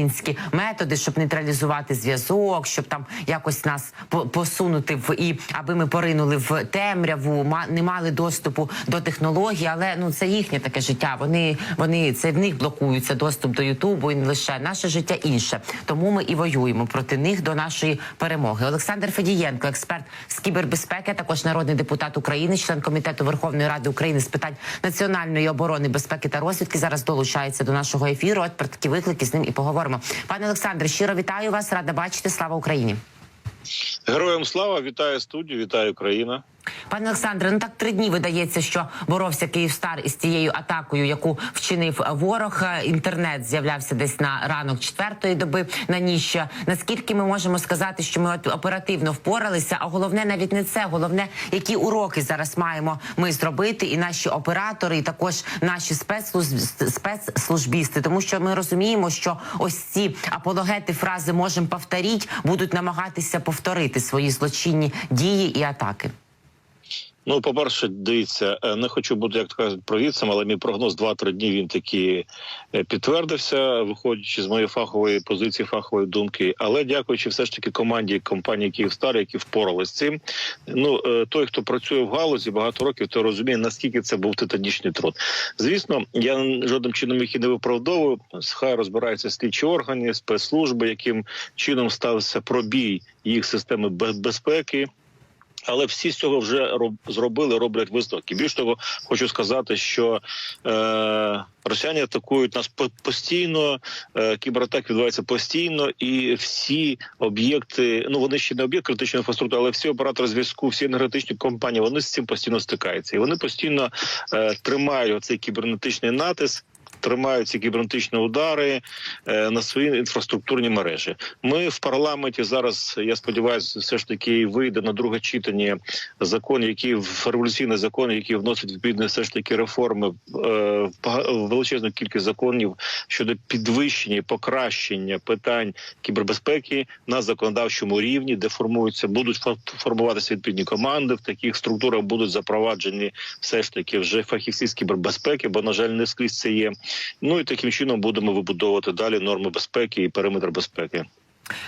Інські методи, щоб нейтралізувати зв'язок, щоб там якось нас посунути в і аби ми поринули в темряву, не мали доступу до технологій, але ну це їхнє таке життя. Вони вони це в них блокується доступ до Ютубу і не лише наше життя інше. Тому ми і воюємо проти них до нашої перемоги. Олександр Федієнко, експерт з кібербезпеки, також народний депутат України, член комітету Верховної Ради України з питань національної оборони, безпеки та розвідки. Зараз долучається до нашого ефіру. От про такі виклики з ним і поговоримо. Пане Олександре, щиро вітаю вас. Рада бачити. Слава Україні. Героям слава, вітаю студію, вітаю Україна. Пане Олександре, ну так три дні видається, що боровся Київстар із тією атакою, яку вчинив ворог. Інтернет з'являвся десь на ранок четвертої доби на ніч. Наскільки ми можемо сказати, що ми оперативно впоралися? А головне навіть не це, головне, які уроки зараз маємо ми зробити, і наші оператори, і також наші спецслужб- спецслужбісти, тому що ми розуміємо, що ось ці апологети фрази можемо повторити, будуть намагатися повторити свої злочинні дії і атаки. Ну, по-перше, дивіться, е, не хочу бути як то кажуть провідцем, але мій прогноз 2-3 дні він таки е, підтвердився, виходячи з моєї фахової позиції, фахової думки. Але дякуючи все ж таки команді компанії Київстар, які впоралися з цим. Ну е, той, хто працює в галузі багато років, той розуміє наскільки це був титанічний труд. Звісно, я жодним чином їх і не виправдовую. Хай розбираються слідчі органи, спецслужби, яким чином стався пробій їх системи безпеки. Але всі з цього вже роб, зробили, роблять висновки. Більш того, хочу сказати, що е, росіяни атакують нас по- постійно, е, кібератак відбувається постійно, і всі об'єкти, ну вони ще не об'єкт критичної інфраструктури, але всі оператори зв'язку, всі енергетичні компанії, вони з цим постійно стикаються, і вони постійно е, тримають цей кібернетичний натиск. Тримають ці кібернетичні удари е, на свої інфраструктурні мережі. Ми в парламенті зараз. Я сподіваюся, все ж таки вийде на друге читання закон, який в революційний закон, який вносить відповідні все ж таки реформи е, пога- величезну кількість законів щодо підвищення покращення питань кібербезпеки на законодавчому рівні, де формуються, будуть фор- формуватися відповідні команди. В таких структурах будуть запроваджені все ж таки вже фахівці з кібербезпеки, бо на жаль, не скрізь це є. Ну і таким чином будемо вибудовувати далі норми безпеки і периметр безпеки.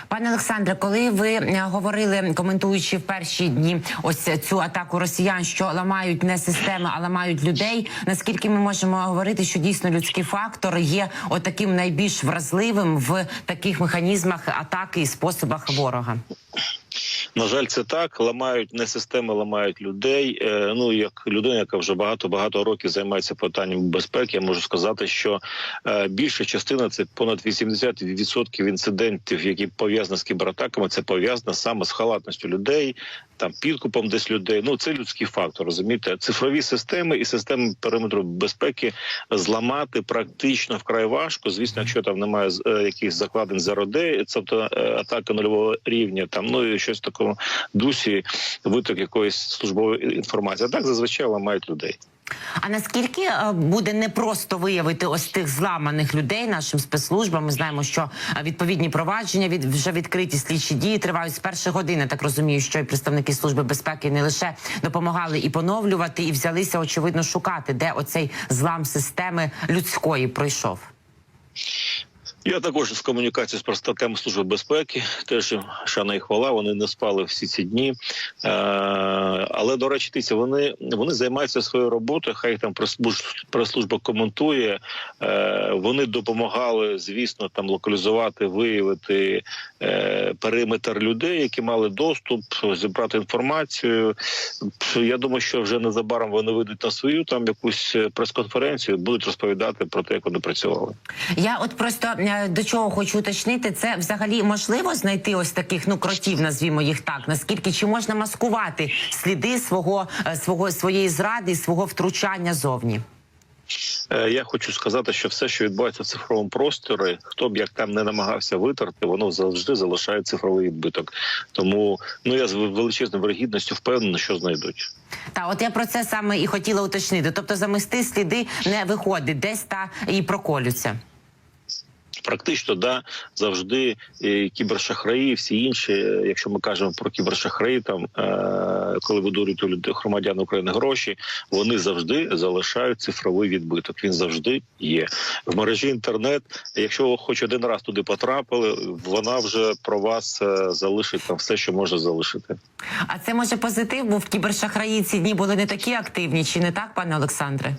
Пане Олександре, коли ви е, говорили, коментуючи в перші дні ось цю атаку росіян, що ламають не системи, а ламають людей. Наскільки ми можемо говорити, що дійсно людський фактор є отаким найбільш вразливим в таких механізмах атаки і способах ворога? На жаль, це так. Ламають не системи, ламають людей. Е, ну як людина, яка вже багато багато років займається питанням безпеки, я можу сказати, що е, більша частина це понад 80% інцидентів, які пов'язані з кібератаками, це пов'язано саме з халатністю людей, там підкупом десь людей. Ну це людський фактор. Розумієте, цифрові системи і системи периметру безпеки зламати практично вкрай важко. Звісно, якщо там немає е, якихось закладень zero day, тобто атака нульового рівня, там ну і щось в такому дусі, виток якоїсь службової інформації. А так зазвичай ламають людей. А наскільки е, буде непросто виявити ось тих зламаних людей нашим спецслужбам? Ми знаємо, що е, відповідні провадження від вже відкриті слідчі дії тривають з першої години. Так розумію, що і представники служби безпеки не лише допомагали і поновлювати, і взялися очевидно шукати, де оцей злам системи людської пройшов. Я також з комунікації з представниками служби безпеки. Теж шана і хвала. Вони не спали всі ці дні. Е, але до речі, дивіться, вони вони займаються своєю роботою. Хай там прес-служба коментує. Е, вони допомагали, звісно, там локалізувати, виявити е, периметр людей, які мали доступ, зібрати інформацію. Я думаю, що вже незабаром вони вийдуть на свою там якусь прес-конференцію, будуть розповідати про те, як вони працювали. Я от просто е, до чого хочу уточнити, це взагалі можливо знайти ось таких ну кротів, назвімо їх так. Наскільки чи можна маскувати сліди свого е, свого своєї зради, свого втручання зовні? Е, Я хочу сказати, що все, що відбувається в цифровому просторі, хто б як там не намагався витерти, воно завжди залишає цифровий відбиток. Тому ну я з величезною вирогідністю впевнений, що знайдуть. Та от я про це саме і хотіла уточнити. Тобто замести сліди не виходить, десь та і проколються. Практично да завжди е, кібершахраї, всі інші, е, якщо ми кажемо про кібершахраї, там е, коли видурюють у людей громадян України гроші, вони завжди залишають цифровий відбиток. Він завжди є в мережі інтернет. Якщо хоч один раз туди потрапили, вона вже про вас залишить там все, що може залишити. А це може позитив, бо в кібершахраї ці дні були не такі активні, чи не так, пане Олександре?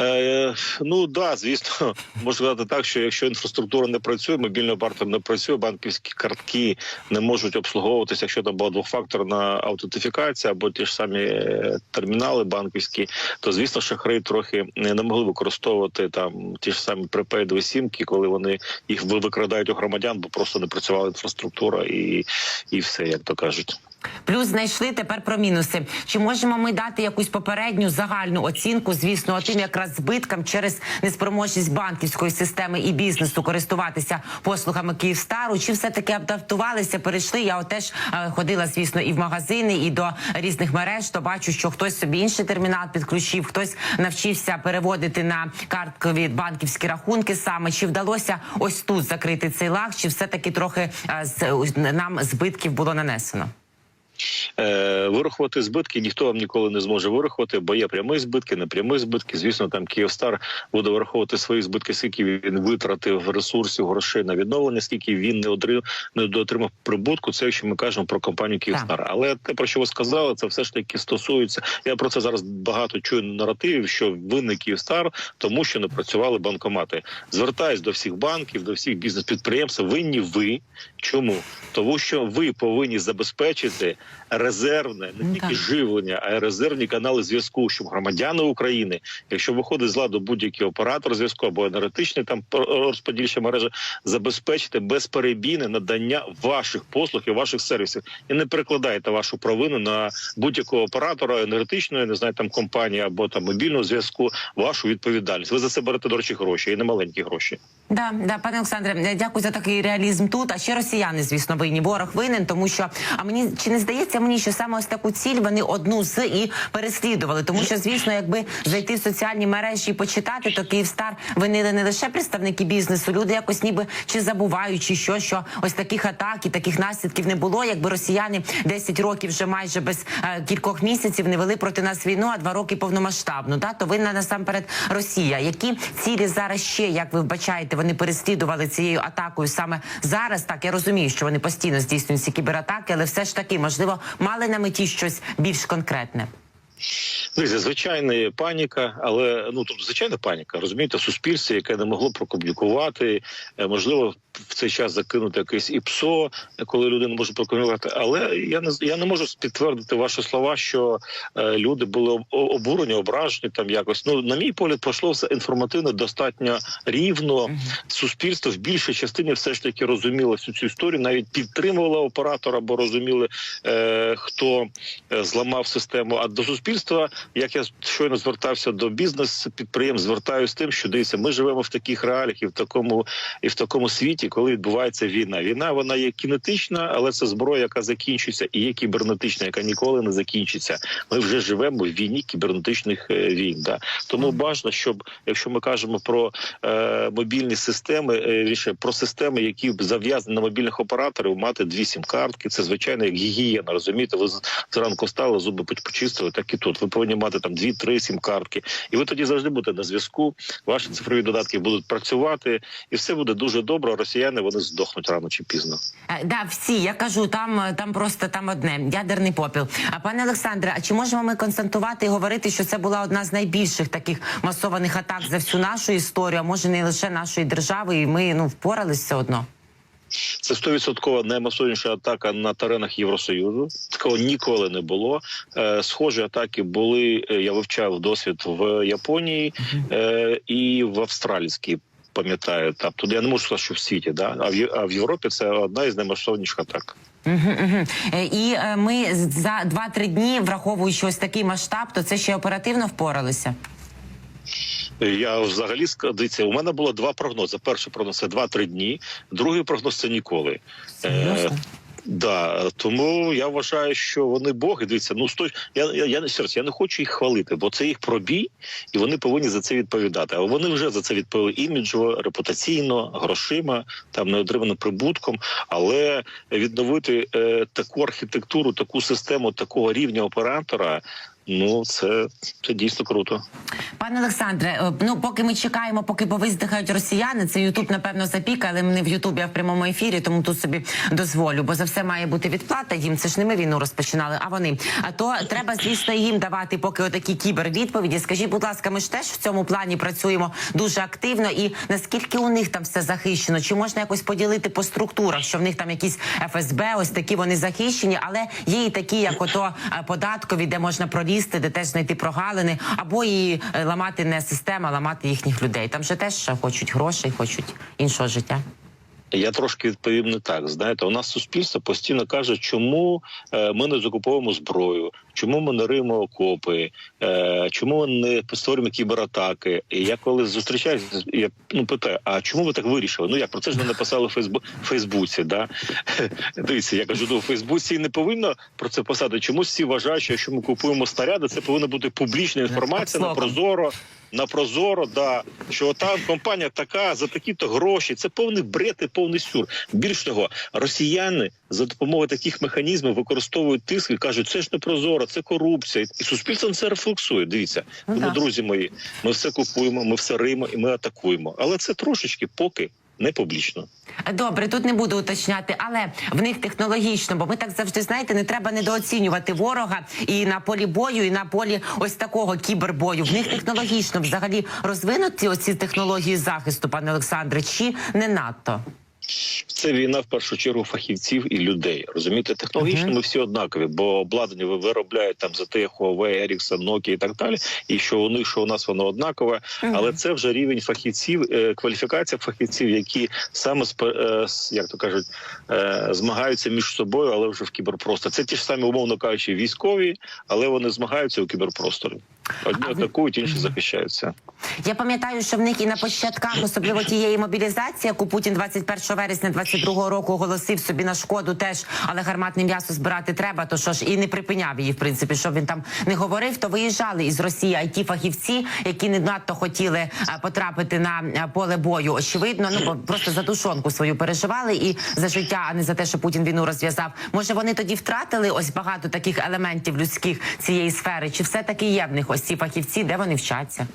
Е, ну да, звісно, можна сказати так, що якщо інфраструктура не працює, мобільний оператор не працює, банківські картки не можуть обслуговуватися, якщо там була двохфакторна аутентифікація або ті ж самі е, термінали банківські, то звісно, шахраї трохи не могли використовувати там ті ж самі припейдові сімки, коли вони їх викрадають у громадян, бо просто не працювала інфраструктура і, і все, як то кажуть. Плюс знайшли тепер про мінуси. Чи можемо ми дати якусь попередню загальну оцінку, звісно, тим якраз збиткам через неспроможність банківської системи і бізнесу користуватися послугами Київстару? Чи все таки адаптувалися? Перейшли? Я от теж е, ходила, звісно, і в магазини, і до різних мереж. То бачу, що хтось собі інший термінал підключив, хтось навчився переводити на карткові банківські рахунки. Саме чи вдалося ось тут закрити цей лаг? Чи все таки трохи е, з- нам збитків було нанесено? Е, вирахувати збитки ніхто вам ніколи не зможе вирахувати, бо є прямі збитки, непрямі збитки. Звісно, там Київстар буде враховувати свої збитки, скільки він витратив ресурсів, грошей на відновлення, скільки він не отримав, не доотримав прибутку. Це якщо ми кажемо про компанію Київстар. Але те, про що ви сказали, це все ж таки стосується. Я про це зараз багато чую наративів, що винний Київстар, тому що не працювали банкомати. Звертаюсь до всіх банків, до всіх бізнес-підприємств. Винні ви чому? Тому що ви повинні забезпечити резервне не тільки живлення, а й резервні канали зв'язку, щоб громадяни України, якщо виходить з ладу будь-який оператор зв'язку або енергетичний там розподільча мережа, забезпечити безперебійне надання ваших послуг і ваших сервісів, і не перекладайте вашу провину на будь-якого оператора енергетичної, не знаю, там компанії або там мобільного зв'язку. Вашу відповідальність. Ви за це берете до речі гроші і не маленькі гроші. Да, да, пане Олександре, дякую за такий реалізм тут. А ще росіяни, звісно, винні. Ворог винен, тому що а мені чи не здається мені, що саме ось таку ціль вони одну з і переслідували. Тому що, звісно, якби зайти в соціальні мережі і почитати, то Київстар винили не лише представники бізнесу. Люди якось ніби чи забувають, чи що, що ось таких атак і таких наслідків не було. Якби росіяни 10 років вже майже без е, кількох місяців не вели проти нас війну, а два роки повномасштабну. Да, то винна насамперед Росія. Які цілі зараз ще, як ви вбачаєте, вони переслідували цією атакою саме зараз? Так я розумію, що вони постійно здійснюють ці кібератаки, але все ж таки можливо мали на меті щось більш конкретне. Дивіться, звичайна паніка, але ну тут звичайна паніка. Розумієте, суспільство, яке не могло прокомунікувати, е, можливо, в цей час закинути якесь ІПСО, коли люди не можуть прокомунікувати. Але я не я не можу підтвердити ваші слова, що е, люди були об- обурені, ображені там якось. Ну на мій погляд, пройшло все інформативно достатньо рівно. Суспільство в більшій частині все ж таки розуміло всю цю історію, навіть підтримувало оператора, бо розуміли, е, хто е, зламав систему. А до суспільства, як я щойно звертався до бізнес підприємств, звертаюся з тим, що дивіться, ми живемо в таких реаліях і в такому і в такому світі, коли відбувається війна. Війна вона є кінетична, але це зброя, яка закінчується, і є кібернетична, яка ніколи не закінчиться. Ми вже живемо в війні кібернетичних е, війн. Да. Тому бажано, щоб якщо ми кажемо про е, мобільні системи, е, про системи, які зав'язані на мобільних операторів, мати дві сім-картки. Це звичайно як гігієна. Розумієте, ви зранку встали, зуби поч- почистили, так і тут. Ви повинні мати там дві-три сім-картки, і ви тоді завжди будете на зв'язку. Ваші цифрові додатки будуть працювати, і все буде дуже добре. Росіяни вони здохнуть рано чи пізно. Е, Да, всі я кажу, там е, там просто там одне ядерний попіл. А пане Олександре, а чи можемо ми констатувати і говорити, що це була одна з найбільших таких масованих атак за всю нашу історію, а може не лише нашої держави, і ми ну впорались все одно. Це стовідсоткова наймасовніша атака на теренах Євросоюзу. Такого ніколи не було. Е, схожі атаки були. е, Я вивчав досвід в Японії е, і в австралійській. Пам'ятаю, там туди я не можу сказати, що в світі, да а в а в Європі це одна із наймасовніших атак. Угу, угу. І ми за 2-3 дні, враховуючи ось такий масштаб, то це ще оперативно впоралися. Я взагалі дивіться, у мене було два прогнози. Перший прогноз це 2-3 дні, другий прогноз це ніколи. Е, Серйозно? Да, тому я вважаю, що вони боги. Дивіться, ну сто я, я, я, раз, я не хочу їх хвалити, бо це їх пробій, і вони повинні за це відповідати. Але вони вже за це відповіли іміджово, репутаційно, грошима, там неотриманим прибутком. Але відновити е, таку архітектуру, таку систему, такого рівня оператора. Ну, це, це дійсно круто. Пане Олександре, е, ну поки ми чекаємо, поки повиздихають росіяни, це Ютуб напевно запіка, але ми не в Ютубі, а в прямому ефірі, тому тут собі дозволю. Бо за все має бути відплата їм. Це ж не ми війну розпочинали, а вони. А то треба, звісно, їм давати поки отакі кібервідповіді. Скажіть, будь ласка, ми ж теж в цьому плані працюємо дуже активно. І наскільки у них там все захищено? Чи можна якось поділити по структурах, що в них там якісь ФСБ, ось такі вони захищені, але є і такі, як ото е, податкові, де можна пролізти, де теж знайти прогалини, або і е, ламати не система, а ламати їхніх людей. Там же теж хочуть грошей, хочуть іншого життя. Я трошки відповім не так. Знаєте, у нас суспільство постійно каже, чому е, ми не закуповуємо зброю, чому ми не риємо окопи, е, чому ми не створюємо кібератаки. І я коли зустрічаюся, я ну питаю: а чому ви так вирішили? Ну як про це ж не написали в Фейсбу... Фейсбуці? Да? Дивіться, я кажу, ну в Фейсбуці не повинно про це писати. Чомусь всі вважають, що якщо ми купуємо снаряди, це повинна бути публічна інформація на прозоро. На прозоро, да що там компанія така за такі-то гроші. Це повний бред і повний сюр. Більш того, росіяни за допомогою таких механізмів використовують тиск і кажуть, це ж не прозоро, це корупція. І суспільство це рефлексує. Дивіться, Ну, тому, друзі мої, ми все купуємо, ми все римо і ми атакуємо. Але це трошечки поки не публічно. Добре, тут не буду уточняти, але в них технологічно, бо ми так завжди знаєте, не треба недооцінювати ворога і на полі бою, і на полі ось такого кібербою. В них технологічно взагалі розвинуті оці технології захисту, пане Олександре, чи не надто? Це війна в першу чергу фахівців і людей. Розумієте, технологічно ми всі однакові, бо обладнання ви- виробляють там за те, Huawei, Ericsson, Nokia і так далі. І що у них, що у нас воно однакове, але це вже рівень фахівців, е, кваліфікація фахівців, які саме е, як то кажуть, е, змагаються між собою, але вже в кіберпросторі. Це ті ж самі, умовно кажучи, військові, але вони змагаються у кіберпросторі. Одні атакують, інші захищаються. Я пам'ятаю, що в них і на початках, особливо тієї мобілізації, яку Путін 21 вересня 22 року оголосив собі на шкоду, теж але гарматне м'ясо збирати треба. То що ж і не припиняв її, в принципі, щоб він там не говорив, то виїжджали із Росії it фахівці, які не надто хотіли потрапити на поле бою. Очевидно, ну бо просто за душонку свою переживали і за життя, а не за те, що Путін війну розв'язав. Може, вони тоді втратили ось багато таких елементів людських цієї сфери, чи все таки є в них ось ці фахівці, де вони вчаться?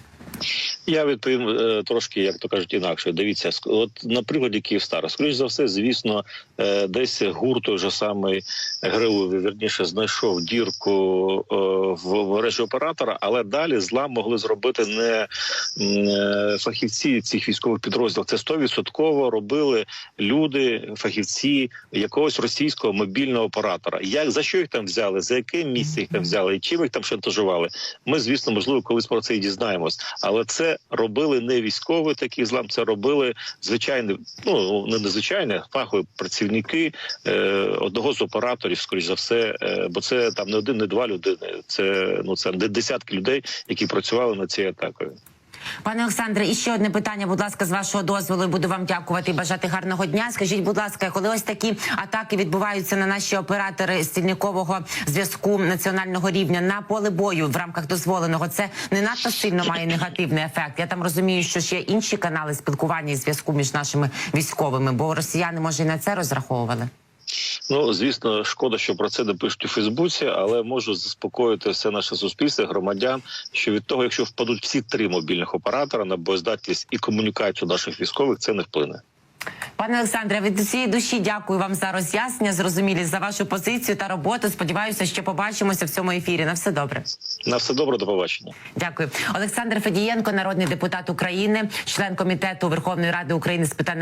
Я відповім е, трошки, як то кажуть, інакше. Дивіться, от на прикладі Київстара, скоріш за все, звісно, е, десь гурт той же самий верніше знайшов дірку е, в мережі оператора, але далі зла могли зробити не фахівці цих військових підрозділів. Це 100% робили люди, фахівці якогось російського мобільного оператора. Як за що їх там взяли? За яке місце їх там взяли? І чим їх там шантажували? Ми, звісно, можливо, колись про це і дізнаємось. Але це робили не військові такі злам, це робили звичайні, ну не незвичайні, фахові працівники е, одного з операторів, скоріш за все, е, бо це там не один, не два людини. Це ну це де- десятки людей, які працювали над цією атакою. Пане Олександре, і ще одне питання, будь ласка, з вашого дозволу. Буду вам дякувати і бажати гарного дня. Скажіть, будь ласка, коли ось такі атаки відбуваються на наші оператори стільникового зв'язку національного рівня на поле бою в рамках дозволеного, це не надто сильно має негативний ефект. Я там розумію, що ще інші канали спілкування і зв'язку між нашими військовими, бо росіяни може і на це розраховували. Ну звісно, шкода, що про це не пишуть у Фейсбуці, але можу заспокоїти все наше суспільство, громадян, що від того, якщо впадуть всі три мобільних оператора на боєздатність і комунікацію наших військових, це не вплине. Пане Олександре, від усієї душі дякую вам за роз'яснення, зрозумілі за вашу позицію та роботу. Сподіваюся, що побачимося в цьому ефірі. На все добре. На все добре, до побачення. Дякую, Олександр Федієнко, народний депутат України, член комітету Верховної Ради України з питань